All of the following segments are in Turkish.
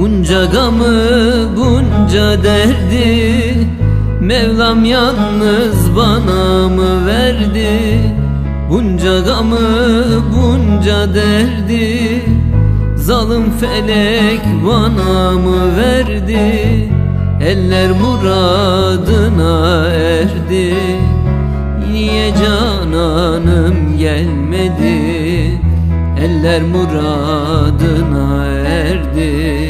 Bunca gamı bunca derdi Mevlam yalnız bana mı verdi? Bunca gamı bunca derdi Zalim felek bana mı verdi? Eller muradına erdi Niye cananım gelmedi? Eller muradına erdi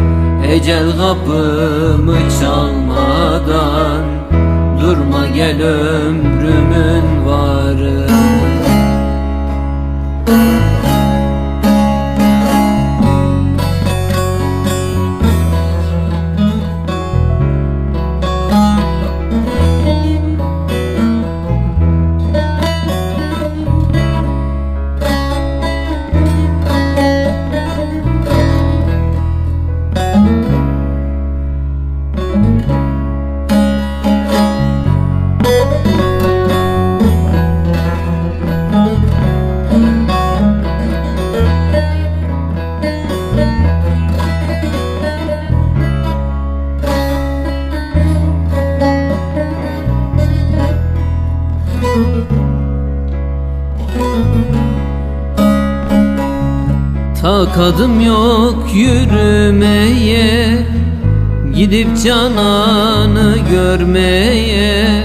Ecel kapımı çalmadan. Durma gel ömrümün varı Takadım yok yürümeye Gidip cananı görmeye.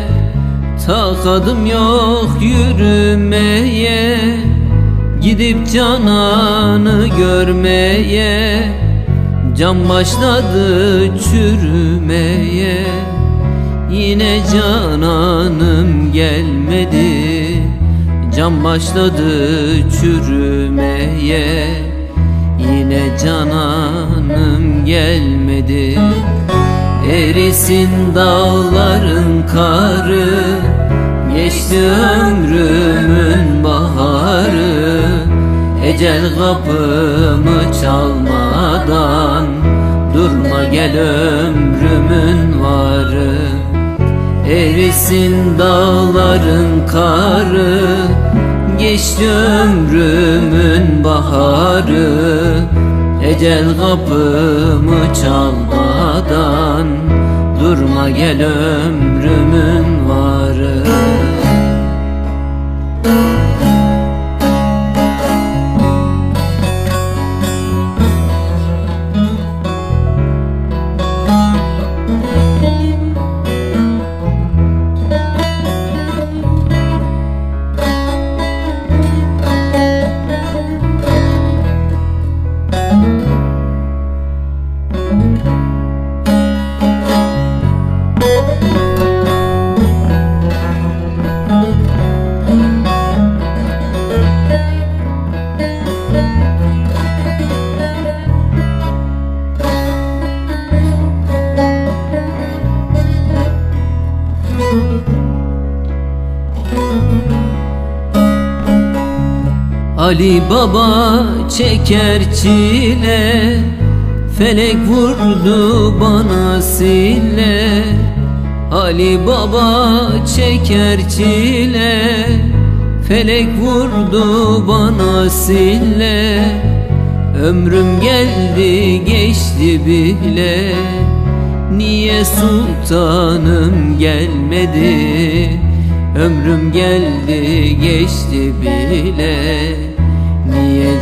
Takadım yok yürümeye Gidip cananı görmeye. Can başladı çürümeye Yine cananım gelmedi Can başladı çürümeye. Yine cananım gelmedi. Erisin dağların karı. Geçti ömrümün baharı. Ecel kapımı çalmadan Durma gel ömrümün varı. Erisin dağların karı Geçti ömrümün baharı Ecel kapımı çalmadan Durma gel ömrümün Ali Baba çeker çile Felek vurdu bana sille Ali Baba çeker çile Felek vurdu bana sille Ömrüm geldi geçti bile Niye sultanım gelmedi? Ömrüm geldi geçti bile